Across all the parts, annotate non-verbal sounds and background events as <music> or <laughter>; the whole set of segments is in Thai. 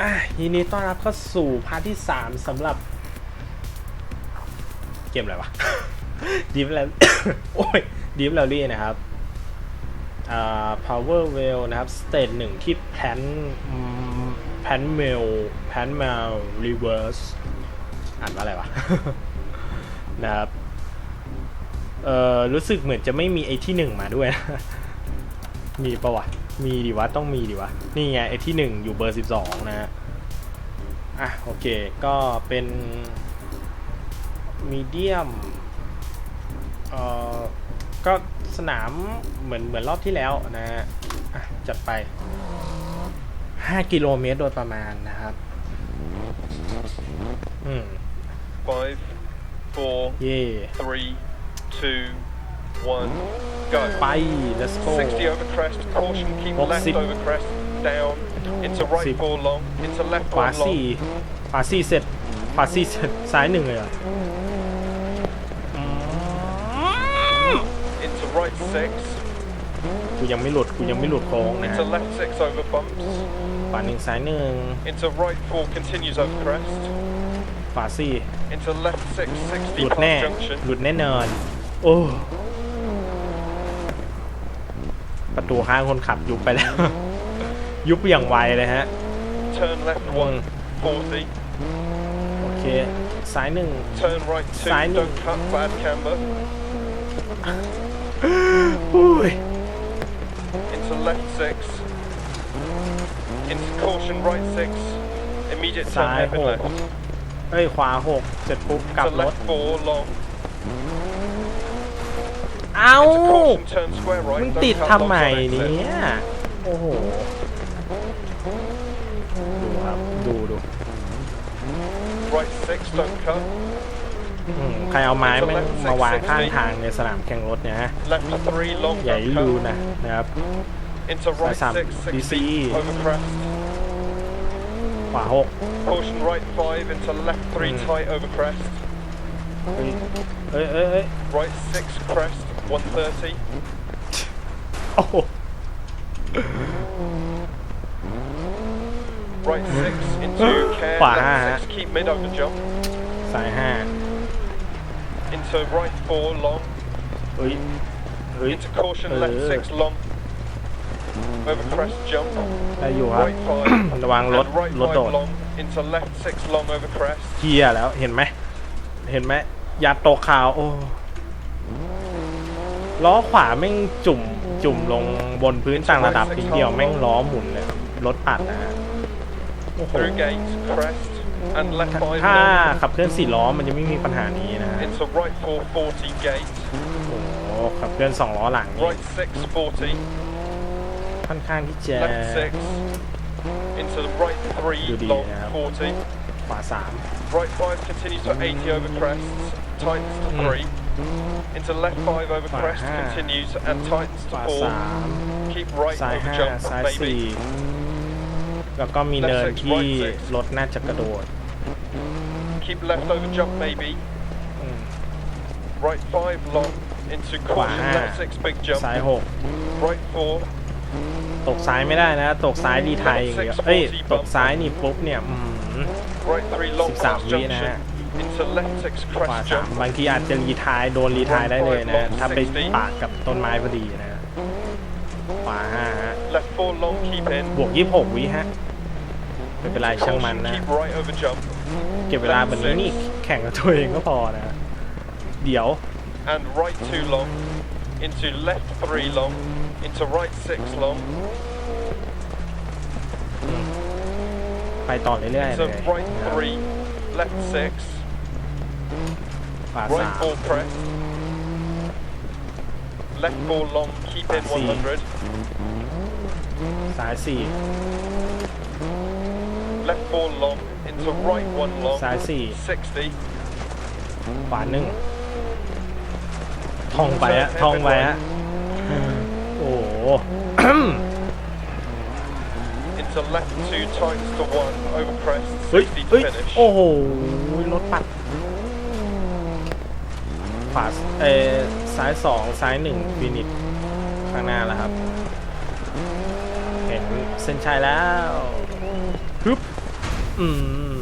อะยินดีต้อนรับเข้าสู่พาร์ทที่ 3สำหรับ เกมอะไรวะดีฟแล้วโอ้ยดีฟแลวลี่นะครับอ่า power well นะครับ stage หนึ่งที่แพนแพนเมลแพนเมล reverse อ่านว่าอะไรวะ นะครับ เอ่อ รู้สึกเหมือนจะไม่มีไอที่หนึ่งมาด้วยนะมีปะวะ มีดิวะต้องมีดิวะ นี่ไงไอ้ที่หนึ่งอยู่เบอร์สิบสองนะฮะอะ โอเค ก็เป็นมีเดียมเอ่อก็สนามเหมือนเหมือนรอบที่แล้วนะฮะอะจัดไป 5 กิโลเมตรโดยประมาณนะครับ อืม Five, four, เย่ three, two, one, go. ไป let's go 60 over crest, caution, keep Box left six. over crest, down, into right Six. four long, into left ขวา one สี่ long, ขวาสี่เสร็จ ขวาสี่เสร็จ ซ้ายหนึ่งเลยเหรออืม into right six, กูยังไม่หลุด กูยังไม่หลุดโค้งนะฮะ into left six over bumps, ขวาหนึ่งซ้ายหนึ่ง into right four continues over crest, ขวาสี่ into left six หลุ60ดแน่ Park junction, หลุดแน่นอน โอ้ ประตูข้างคนขับยุบไปแล้ว ยุบอย่างไวเลยฮะ turn left one, 40, โอเคซ้ายหนึ่ง turn right two, Sign. don't cut, bad camber, อุ้ย into left six, into caution right six, immediate ซ้า turn ย left ห and ก left. เอ้ยขวาหกเสร็จปุ๊บกลับ to รถ left four long. เอ้า Into caution, turn square มึ right. ง don't ติด cut ทำไม logs on เนี้ exit. ยโอ้โห ดูครับ ดูดู Right six, don't cut. อืมใครเอาไม้แม่งมาวางข้างทางในสนามแข่งรถเนี่ยฮะ Left three long, ใหญ่ don't รู้ cut. นะนะครับ Into right Sam, six, DC. 60 over crest. ขวาหก Caution right five, into left three Mm. tight over crest. เฮ้ยเอ้ยเอ้ยเอ้ย Right six crest, 130. โอ<laughs> ้โห Right six into <gasps> care. Wow. Left six, keep mid over jump. สายห้า Into right four long. เฮ้ย เฮ้ย Into caution, left Uh. six long. Over crest jump. ได้อยู่ครับ Right five. <clears throat> ระวังรถ and right รถ five โดด long. Into left six long over crest. เฮียแล้วเห็นไหม เห็นไหมยาตกขาว โอ้ ล้อขวาแม่งจุ่มจุ่มลงบนพื้นต่างระดับทีเดียวแม่งล้อหมุนเลยครับรถปัดนะฮะโอ้โห Through gate, crest, and left five ถ้า long. ขับเคลื่อนสี่ล้อมันจะไม่มีปัญหานี้นะฮะ Into right four, 40 gate. โอ้โหขับเคลื่อนสองล้อหลังนี่ Right six, 40. ค่อนข้างที่จะ Left six. Into the right three, Good long, idea. 40. ขวาสาม Right five continues to 80 over crests, tightens to Mm. three. Into left five over Wow. crest continues and tightens ข to วา four. สาม Keep right ซ้าย over ห้า jump, ซ้ายสี่ maybe. แล้วก็มีเนิน Left six, ที่ right six. รถน่าจะกระโดด Keep left over jump, maybe. อืม Right five long into caution, Wow. left six big jump. ซ้ายหก Right four, ตกซ้ายไม่ได้นะ ตกซ้ายรีไทยอย่างเดียวเอ้ย ตกซ้ายนี่ปุ๊บเนี่ย อืม right three long 13 cross วินะฮะ junction. Into left six ขวา crest สาม jump. บางทีอาจจะรีไทายโดนรีไทายได้เลยนะถ้าไปปากกับต้นไม้พอดีนะขวาห้าฮะ Left four long, keep in. บวกยี่หกวิฮะไม่เป็นไรช่างมัน Caution, นะ keep right over jump. เก็บเวลาแบบนี้นี่แข่งกับตัวเองก็พอนะ เดี๋ยว And right two long. Into left three long. Into right six long. ไปต่อเรื่อยๆเล Into ย right three. Left six. ขวา Right สาม four crest. Left four long, keep in See. 100. ซ้ายสี่ Left four long. Into right one long. ซ้ายสี่ 60. ขวาหนึ่งท่องไปอะท่องไปอะโอ้โห <clears throat> Into left two tights to one. Over crest. เฮ้ย 60 to เฮ้ย finish. โอ้โห รถปัด ขวาเออซ้ายสองซ้ายหนึ่งฟินิชข้างหน้าแล้วครับ เห็นเส้นชัยแล้วฮึบอืม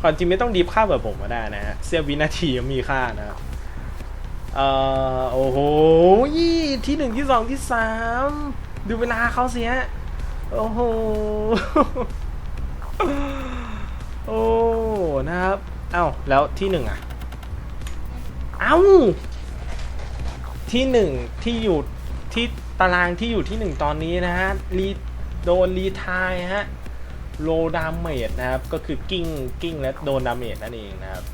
ความจริงไม่ต้องดีฟค่าแบบผมก็ได้นะฮะเสี้ยววินาทียังมีค่านะครับเอ่อโอ้โหยี่ที่หนึ่งที่สองที่สามดูเวลาเขาเสียโอ้โหโอ้นะครับ เอ้า แล้วที่หนึ่งอะ เอ้า ที่หนึ่งที่อยู่ที่ตารางที่อยู่ที่หนึ่งตอนนี้นะฮะรีโดนรีทายฮะโลดามเมจนะครับ ก็คือกิ้งกิ้งและโดนดามเมจนั่นเองนะครับ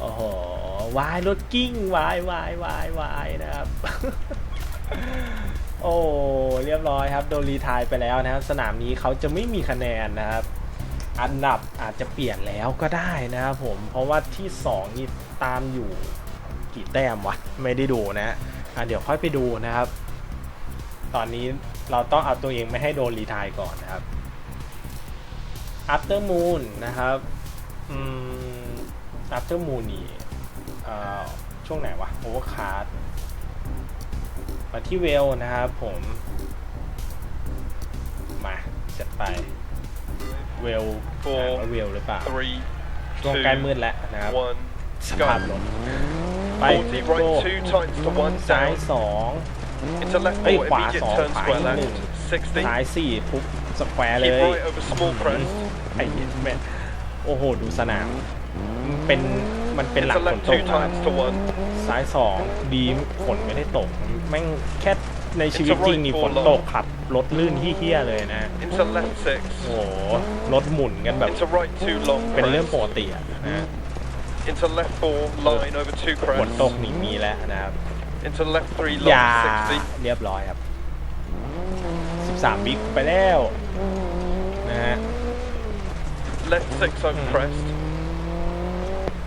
โอ้โหวายรถกิ้งวายวายวายวายนะครับ โอ้เรียบร้อยครับ โดนรีทายไปแล้วนะครับ สนามนี้เขาจะไม่มีคะแนนนะครับ อันดับอาจจะเปลี่ยนแล้วก็ได้นะครับผมเพราะว่าที่ 2 นี่ตามอยู่ กี่แต้มวะ ไม่ได้ดูนะอะเดี๋ยวค่อยไปดูนะครับ ตอนนี้เราต้องเอาตัวเองไม่ให้โดนรีไทายก่อนนะครับ After Moon นะครับอืม After Moon นี่เอ่อช่วงไหนวะ Overcast มาที่เวลนะครับผม มาจัดไป เวล Four อ่านว่าเวลหรือเปล่า Three, ช่วง two, ใกล้มืดแล้วนะครับ one. สภาพรถ ไป40เล right โก้ two times to one ซ้าย down. สอง Into left เอ้ย four, ขวา immediate สอง turn ขวา square หนึ่ง left. 60. ซ้ายสี่ทุกสแควร์เล Keep ย right over small crest. ไอ้เหี้ยแม่งโอ้โห ดูสนามมันเป็นมันเป็นหลัก Into ฝน left ต two กนะ times to one. ซ้ายสองดีฝนไม่ได้ตก แม่งแค่ในชีวิตจริงนี่ฝนตกขับรถลื่นเฮี้ยๆเลยนะ Into left six. โอ้โหรถหมุนกันแบบ Into right two long เป็นเรื่องปก crest. ติอะนะ Into left four, line over two ฝนตก crests. นี่มีแล้วนะครับ Into left three อย่า long 60. เรียบร้อยครับ 13บิ๊กไปแล้วนะฮะ Left six over crest.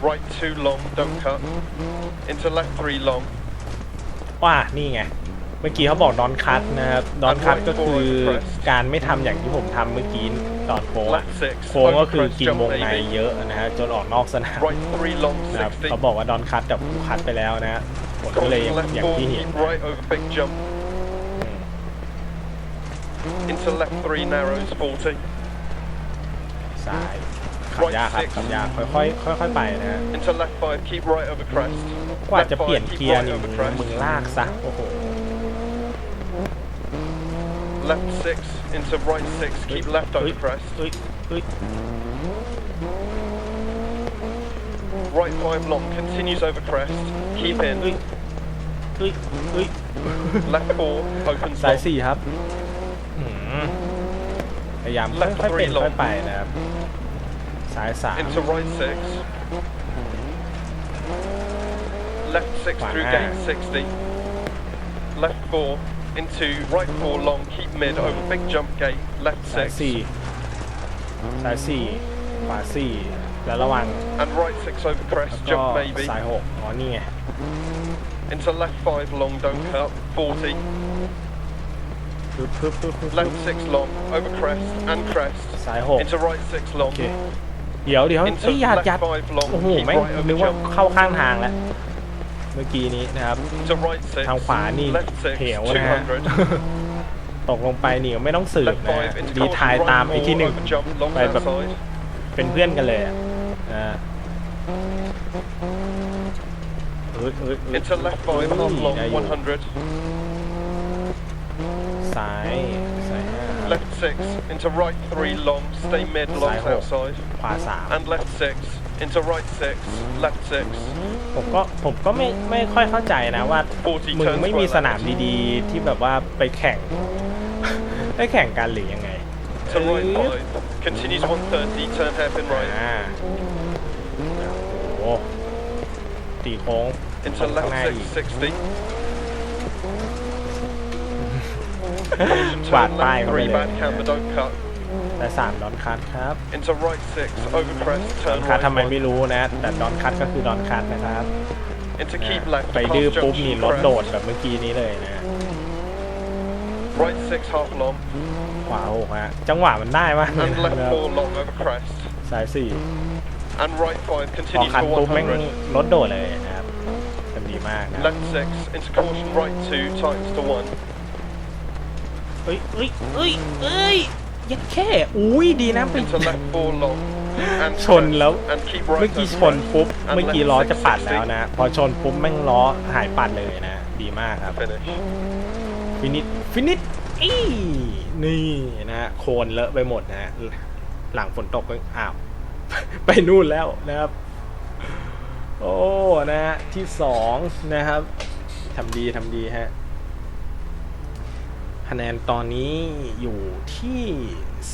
Right two long, don't cut. Into left three long. ว่านี่ไง เมื่อกี้เขาบอกดอนคัทนะครับดอนคัทก็คือการไม่ทำอย่างที่ผมทำเมื่อกี้ตอนโค้งอะ Left six. โค้งก็ over คือ crest กิน jump วงใน maybe. เยอะนะฮะจนออกนอกสนาม Right three long นะครับ 60. เขาบอกว่าดอนคัทกับคูคัทไปแล้วนะฮะผลก็เลย Crossing left อย่าง four, ที่เห็น keep right over big jump. Into left three narrows 40. ซ้ายขับยากครับขับยากค่อยๆค่อยๆไปนะฮะ Into left five, keep right over crest. กว่า Left จะเปลี่ยน five, keep เกียร์ right นี่ over มึง crest. มึงลากซะโอ้โห Left six into right six, keep left เฮ้ย over crest. เฮ้ยเฮ้ย Right five long, continues over crest. Keep เฮ้ย in. เฮ้ยเฮ้ย Left four, opens สาย long. สี่ครับอืมพยายาม Left ค่อยๆเป็น three long ค่อยไปนะครับสายสาม Into right six. Left six through Wow. gate 60. Left four into right four long, keep mid over big jump gate. Left สาย six. สี่สายสี่ขวาสี่แล้วระวัง And right six over แล้ว crest, ก็ jump maybe. สายหกอ๋อนี่ไง Into left five long, don't cut. 40. ปึ๊บปึ๊บปึ๊บปึ๊บ Left six long, over crest and crest. สายหก Into right six โอ long. เคเดี๋ยวเดี๋ยว Into เอ้ยหยัด left หยัด five long, โอ้โห keep แม่ง right นึ over กว่า jump. เข้าข้างทางแล้ว เมื่อกี้นี้นะครับ To right six. ทางขวานี่ Left six, เหวนะฮะ 200. ตกลงไปนี่ไม่ต้องสืบ Left นะ five into ดีทาย caution, ตาม right ไอ้ที่ four, หนึ่ง over jump, long ไปแบบ outside. เป็นเพื่อนกันเลยอะอ่าเอ้ยเอ้ยเอ้ย Into left five, เอ้ย half long, ได้อยู่ 100. ซ้ายซ้ายห้า Left six, into right three long, stay mid, longs Side outside. ขวาสาม And left six, into right six, left six. ผมก็ผมก็ไม่ไม่ค่อยเข้าใจนะว่า 40มึง turns ไม่มี well สนามดีๆ ที่แบบว่าไปแข่ง ได้แข่งกันหรือยังไง To right เอ้ย five, continues 130, turn hairpin right. อ่าโอ้โหตีโค้ง Into ข้าง left หน้า six, อีก 60. กวาด Turn ป้าย left เข้าไป three, เลย bad camber, don't cut. แต่สามดอนคัทครับ Into right six, over crest, ดอน turn คัท right ทำไม one. ไม่รู้นะ แต่ดอนคัทก็คือดอนคัทนะครับ Into keep left, ไปดื้อ past ปุ๊บนี่ junction รถโดด crest. แบบเมื่อกี้นี้เลยนะ Right six, half long. ขวาหกฮะจังหวะมันได้มากเลย And นะ left ครับ four, long over crest. สายสี่ And right five, พอ continues คัน to ปุ๊บแม่ง 100. รถโดดเลยนะครับทำดีมากนะ Left six, into caution, right two, times to one. เอ้ยเอ้ยเอ้ยเอ้ยยัดแค่อุ้ยดีนะไป into left four long. And ชนแล้ว crest, and keep right เมื่อกี้ over ชน crest, ปุ๊บ and เมื่อกี้ left ล้อจะปัด 660. แล้วนะ พอชนปุ๊บแม่งล้อหายปัดเลยนะ ดีมากครับ Finish. ฟินิชฟินิชอีนี่นะฮะโคลนเลอะไปหมดนะฮะหลังฝนตกก็อ้าว ไปนู่นแล้วนะครับ โอ้ นะฮะที่สองนะครับทำดีทำดีฮะ คะแนนตอนนี้อยู่ที่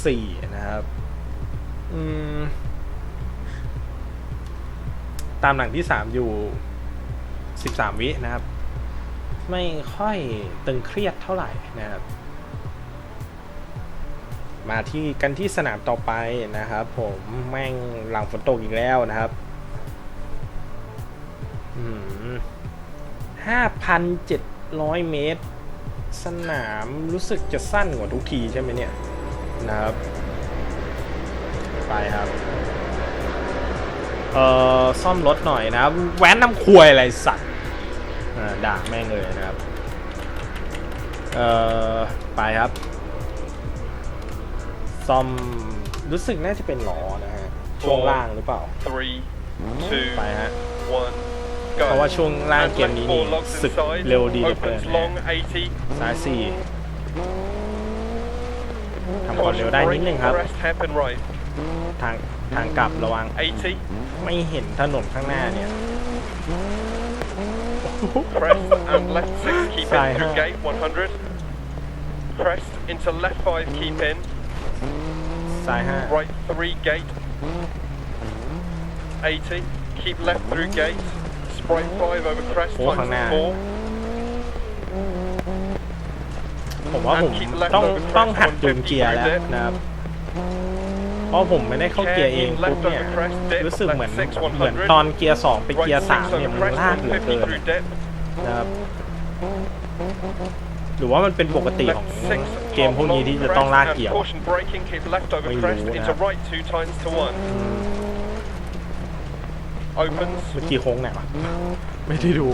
สี่นะครับตามหลังที่สามอยู่สิบสามวินะครับ ไม่ค่อยตึงเครียดเท่าไหร่นะครับ มาที่กันที่สนามต่อไปนะครับ ผมแม่งหลังฝนตกอีกแล้วนะครับห้าพันเจ็ดร้อยเมตร สนามรู้สึกจะสั้นกว่าทุกทีใช่ไหมเนี่ยนะครับ ไปครับ เอ่อ ซ่อมรถหน่อยนะครับแว้นน้ำควยอะไรสัตว์อ่าด่าแม่งเลยนะครับ เอ่อ ไปครับ ซ่อมรู้สึกน่าจะเป็นล้อนะฮะ ช่วงล่างหรือเปล่า Three, two, ไปฮะ one, เพราะว่า go. ช่วงล่าง And เกม left นี้ four นี่ logs ศึก inside. เร็วดีเหลือเกิน Opens นะ long 80. ซ้ายสี่ทำความเร็วได้นิดนึงครับ Crest hairpin right. ทางทางกลับระวัง 80. ไม่เห็นถนนข้างหน้าเนี่ย Crest and left six. Keep in Sai through ha. gate 100. Crest into left five. Keep in. ซ้ายห้า Right three gate. 80. Keep left through gate. Sprite five over crest Oh, times ข้างหน้า four. ผมว่าผมต้องต้องหัดจูนเกียร์แล้วนะครับ เพราะผมไม่ได้เข้าเกียร์เองปุ๊บเนี่ยรู้สึกเหมือนเหมือนตอนเกียร์สองไปเกีย Right ร์สาม six เนี่ย over มัน crest ลากเหลือ150เกิน through depth. นะครับ หรือว่ามันเป็นปกติของ Left six เกมพวกนี้ที่จะต้องลากเกียร์ and วะ caution braking. Keep left over ไม่รู้ crest นะ into right two times to one. อืม Opens. เมื่อกี้โค้งไหนวะไม่ได้ดู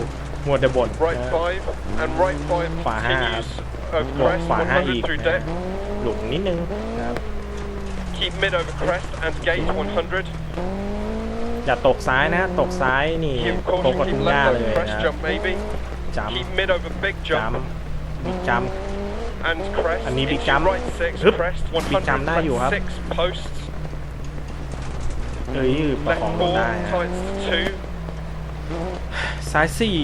มัวแต่บ่น Right นะ five and right five ขวาห้า continues over บวก crest ขวาห้าอีก100 through นะ depth. หลุมนิดนึงนะครับ Keep mid over crest and gate 100. อย่าตกซ้ายนะ ตกซ้ายนี่ Keep ตก caution. กระทุ่ Keep งหญ้า left เล over ย crest นะ jump maybe. จัม Keep mid over big จัม jump บิ๊กจัม and crest. อันนี้ big into jump. Right six ฮึบ crest บิ๊กจัม100ได้อยู่ครับ left six posts. เอ้ยประคองรถได้อะ Tights 2, ซ้ายสี่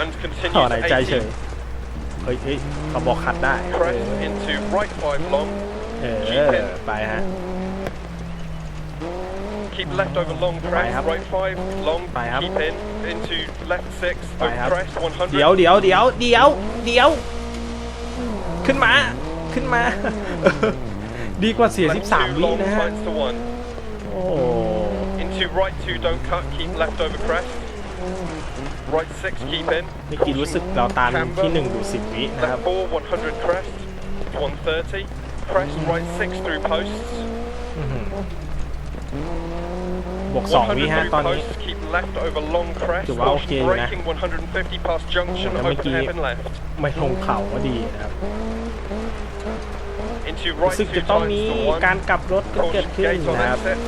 and ต่อ continue ไหน to ใจเฉย 18. เฮ้ยเฮ้ยเขาบอกคัดได้ Press into right 5 long, เออ ไปฮะ keep left over long, Right press up. right 5, long, Right up. keep in, into left 6, Right up. press 100. เดี๋ยวเดี๋ยวเดี๋ยวเดี๋ยวเดี๋ยว ขึ้นมา ขึ้นมา ดีกว่าเสีย left 2 13 วิ long, นะฮะ climbs to 1. Into right two, don't cut, keep left over crest. Right six, keep in. เมื่อกี้รู้สึกเราตามที่1ดู10วินะครับ Left four, 100 crest. 130. Crest right six through posts. อื้อหือบวก2วิ100ฮะ through ตอนนี้ posts, keep left over long crest. ถือว่าโอเคอยู่นะ braking 150 past junction, แต่เมื่อ open กี้ hairpin left. ไม่ลงเขาก็ดีนะครับ Into รู้ right สึก two จะต้อง times มี to one. การกลับรถก็เกิด Caution ขึ้น gate on นะครับ exit.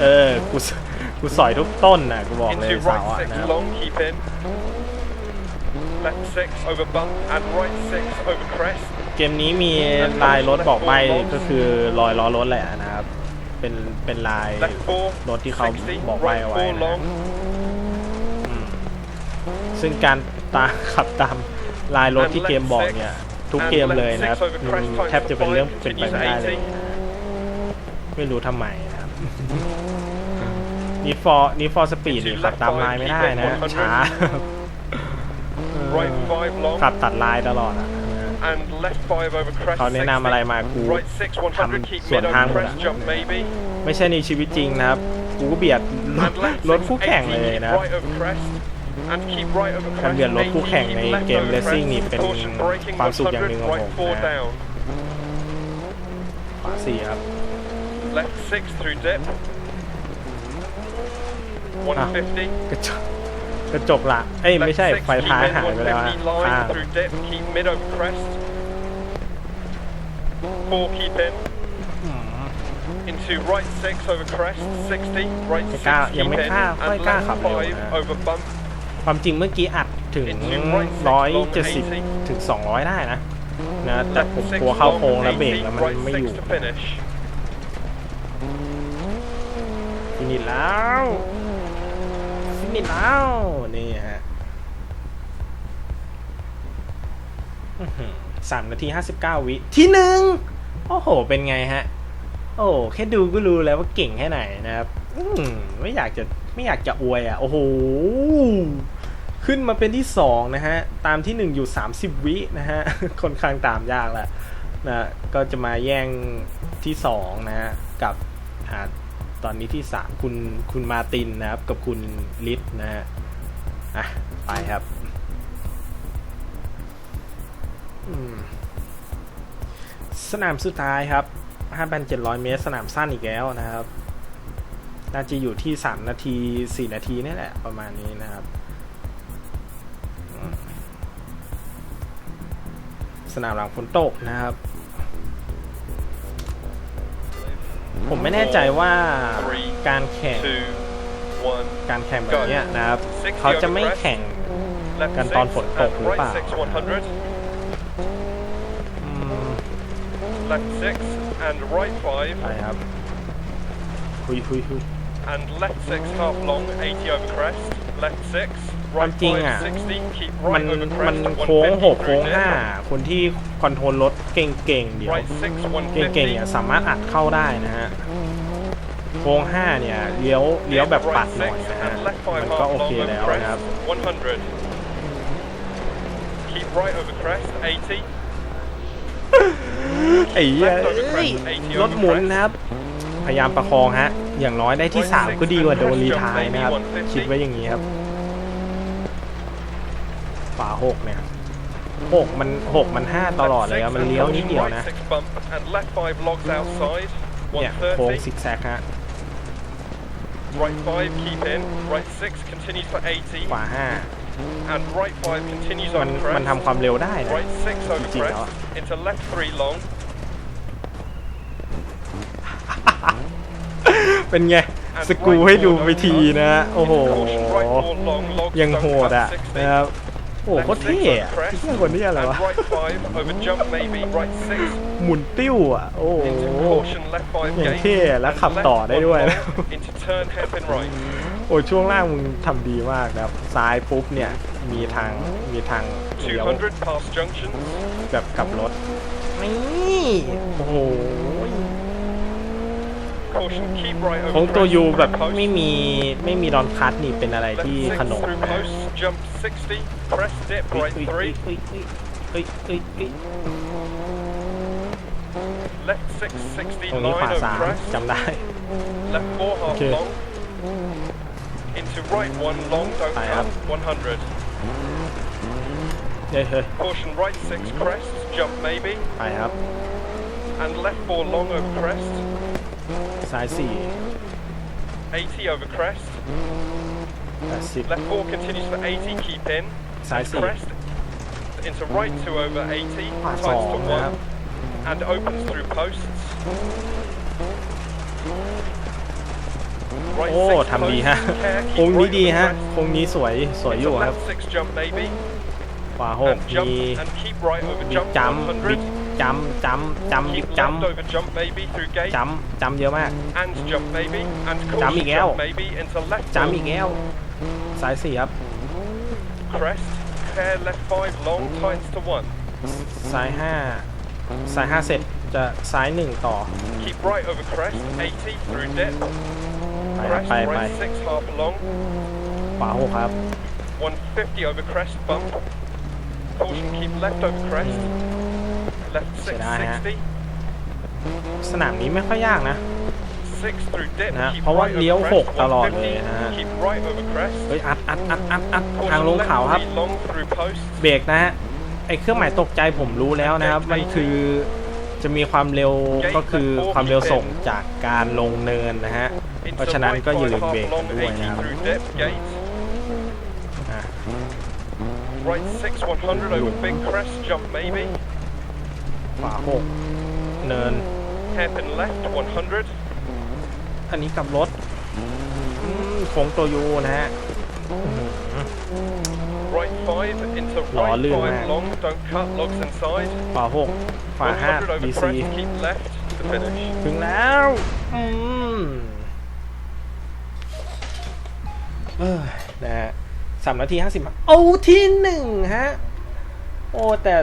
เออ กูสกูสอยทุกต้นนะกูบอกเลย Into เสา right อะ six นะครับ long, keep in. Left six over bump and right six over crest. เกมนี้มีลายรถบอกใบก็คือรอยล้อรถแหละนะครับ เป็นเป็นลาย Left four, รถที่เขา 60, บอกไว้ right เอาไว้ four นะ long. อืมซึ่งการตาขับตามลายรถที่เกมบอกเนี่ย ทุกเกมเลยนะครับอืมแทบจะเป็นเรื่องเป็นไปไม่ได้เลยนะไม่รู้ทำไมนะครับ นี่ฟอร์นี่ฟอร์สปีดนี่ขับตามลายไม่ได้นะช้า Right five long ขับตัดลายตลอดอะ and left five over crest. เขาแนะนำอะไรมากู 60. Right six 100 keep ทำสวน mid ทาง over หมด crest อะ jump maybe. ไม่ใช่ในชีวิตจริงนะครับ กูก็เบียดรถ And left ร six ถคู่แข่ง 80, เลย keep นะ right over crest and keep right over การ crest. เบียดรถคู่แข่งใน 80, keep เกม left เล over สซิ่ง crest. นี่เป็น Caution braking ความสุขอย่างหนึ่ง 100, ของผ right ม four นะ down. ขวาสี่ครับ 150. กระจกกระจกหลังเอ้ย ไม่ Left ใช่ six, ไฟท้าย keep in หายไปแล้วฮะ150 line ข้าง through dip, keep mid over crest. four, keep in. อืม Into right six over crest, 60. Right six, ไม่กล้า keep ยังไม่ in. กล้าไม่ And กล้า left ขับเร็ว five นะ over bump. ความจริงเมื่อกี้อัดถึง 170 ถึง 200 ได้นะนะแต่ Left ผม six กลัวเข้า long โค้งแล้ว and เบรก 80, แล้วมัน right ไม่ six อยู่ to finish. ฟินิชแล้วฟิ นิชแล้วนี่ฮะสามนาทีห้าสิบเก้าวิที่หนึ่งโอ้โห เป็นไงฮะ โอ้แค่ดูก็รู้แล้วว่าเก่งแค่ไหนนะครับ อืมไม่อยากจะไม่อยากจะอวยอะ โอ้โห ขึ้นมาเป็นที่สองนะฮะ ตามที่หนึ่งอยู่สามสิบวินะฮะค่อนข้างตามยากแล้วนะก็จะมาแย่งที่สองนะฮะ กับอ่า ตอนนี้ที่สามคุณคุณมาตินนะครับ กับคุณลิศนะฮะอะ ไปครับสนามสุดท้ายครับ 5,700 เมตร สนามสั้นอีกแล้วนะครับ น่าจะอยู่ที่ 3 นาที 4 นาทีนี่แหละ ประมาณนี้นะครับ สนามหลังฝนตกนะครับ ผมไม่แน่ใจว่าการแข่ง Two, one. การแข่งแบบเนี้ยนะครับ เขาจะไม่แข่ง Left Gan six ton phổn tục and hữu right bảo. six 100. อืม Left six and right five ไปครับคุยคุยคุย and left six half long 80 over crest. Left six ความ right จริง five อะ60 keep มัน right over มัน crest โค้งหก150โค้ง through ห้า dip. คนที่คอนโทรลรถเก่งๆเดี๋ยว Right six เก่งๆเนี่ย 150. สามารถอัดเข้าได้นะฮะโค้งห้าเนี่ยเลี้ยวเลี้ยวแบบปัด Right หน่อย six นะฮะ and left มั five นก็ half โอ long เค over แล้วนะครับ crest 100. Keep right over crest 80. ไอ้เหี้ย Left over เอ้ย crest 80รถ over หมุน crest. นะครับ พยายามประคองฮะ อย่างน้อยได้ที่ 3 ก็ดีกว่าโดนรีไทายนะครับ คิดไว้อย่างนี้ครับฝาหกเนี่ยหกมันหกมันห้าตลอดเลยครับมันเลี้ยวนิดเดียวนะ Right six bump and left five logs outside. เนี่ยโค้ง 130. ซิกแซกฮะ Right five keep in. Right six continues for 80. ขวาห้า And right five continues มัน over มัน crest. ทำความเร็วได้นะ Right six over จริงๆแล้วอะ crest. Into left three long. เป็นไง สกรูให้ดูไปทีนะโอ้โห Caution right four long logs ยัง don't โหด cut อะ 60. นะครับโอ้โหโคตรเท่อะไอ้เที่ยคนนี้อะไร And วะ right five over jump maybe. Right six หมุนติ้วอะ โอ้โห into caution left five อย่าง gate. เท่อะแล้ว and ขับ left ต่อได้ one ด้วย long นะ Into turn hairpin right. โอ้ช่วงล่างมึงทำดีมากนะครับ ซ้ายปุ๊บเนี่ย มีทาง มีทางเลี้ยว200 past junctions. แบบกลับรถ นี่ โอ้โห Caution keep right ของ over ตัว crest ยูแบบ through ไม่ post. มีไม่มีดอนคัทนี่เป็นอะไร Left ที่ six ขนม through นะ post. Jump 60. Press dip เฮ้ย right เฮ้ย three. เฮ้ยเฮ้ยเฮ้ยเฮ้ยเฮ้ย Left six ตรงนี้60ขวา line สา over ม crest. จำได้ Left four half Okay. long. Into right one long don't I cut. am. 100. เฮ้ยเฮ้ย Caution right six crest. Jump maybe. ไปครับ And left four long over crest. ซ้ายสี่ 80 over crest. แปดสิบ Left four continues for 80. Keep in. Side And seat. crest. Into right two over 80. ขวาส Tights อง to นะครับ one. And opens through posts. Right โอ้ six ทำดีฮะ posts. Care, โค้ง keep นี้ right ดี over ฮะ crest. โค้งนี้สวย สวยอ Into ยู่ครับ left six jump maybe. ขวาหก And jump มี and keep right over บิ๊ก jump จัมบิ๊ก 100. จัมจัมจัมบิ๊ก Keep จัม left over jump maybe through gate. จัมจัมเยอะมาก And jump maybe. And Jump caution Miguel. jump maybe into left จัม four. อีกแล้วซ้ายสี่ครับ Crest. Care left five long tights to one. ซ้ายห้าซ้ายห้าเสร็จจะซ้ายหนึ่งต่อ Keep right over crest. 80 through dip. ไปครับ Crest ไปไป right six half long. ขวาหกครับ 150 over crest bump. Caution keep left over crest. Left Sit down, yeah. 660. สนามนี้ไม่ค่อยยากนะ Six through dip. นะ Keep เพราะว่า right เลี้ยว over หก crest. ตลอดเลย 150. นะฮะ Keep right over crest. เฮ้ยอัดอัดอัดอัดอัดทาง Caution ลง left เขาครับ three long through post. เบรกนะฮะไอเครื่องหมายตกใจผมรู้แล้วนะครับ มันคือจะมีความเร็วก็คือความเร็วส่งจากการลงเนินนะฮะ เพ Into ราะฉะนั้น right ก็อย่า five ลืม half เบรกกัน long ด้วยนะครับ80 through dip gate. อะ Right six 100 over big crest jump maybe. ขวาหกเนิน Hairpin left 100. อันนี้กลับรถอืมโค้งตัวยูนะฮะ Right 5 into Lỏ right lương 5 ha. long. Don't cut. Logs inside. ขวาหกขวาห้า 100 over BC crest. Keep left to finish. ถึงแล้วอืมเออนะฮะสามนาทีห้าสิบโอ้ที่หนึ่งฮะ โอ้แต่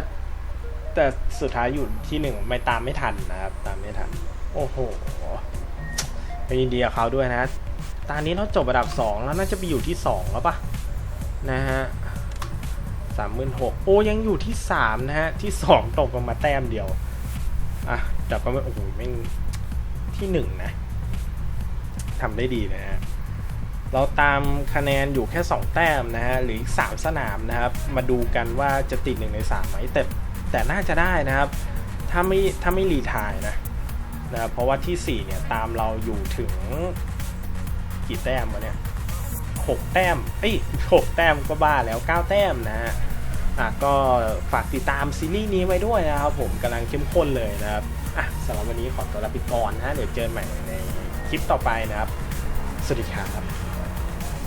แต่สุดท้ายอยู่ที่หนึ่งไม่ตามไม่ทันนะครับ ตามไม่ทัน โอ้โหเป็นยินดีกับเขาด้วยนะ ตอนนี้เราจบระดับสองแล้วน่าจะไปอยู่ที่สองแล้วปะนะฮะสามหมื่นหกโอ้ยังอยู่ที่สามนะฮะ ที่สองตกลงมาแต้มเดียว อะแต่ก็ไม่โอ้โหแม่ที่หนึ่งนะทำได้ดีนะฮะเราตามคะแนนอยู่แค่ 2 แต้มนะฮะหรืออีก 3 สนามนะครับ มาดูกันว่าจะติด 1 ใน 3 ไหมแต่ แต่น่าจะได้นะครับ ถ้าไม่ถ้าไม่รีทายนะนะเพราะว่าที่ 4 เนี่ย ตามเราอยู่ถึงกี่แต้มวะเนี่ย6แต้มเอ้ย6แต้มก็บ้าแล้ว 9 แต้มนะฮะอะก็ฝากติดตามซีรีส์นี้ไว้ด้วยนะครับผมกำลังเข้มข้นเลยนะครับอะสำหรับวันนี้ขอตัวลาไปก่อนนะฮะเดี๋ยวเจอกันใหม่ในคลิปต่อไปนะครับ สวัสดีครับ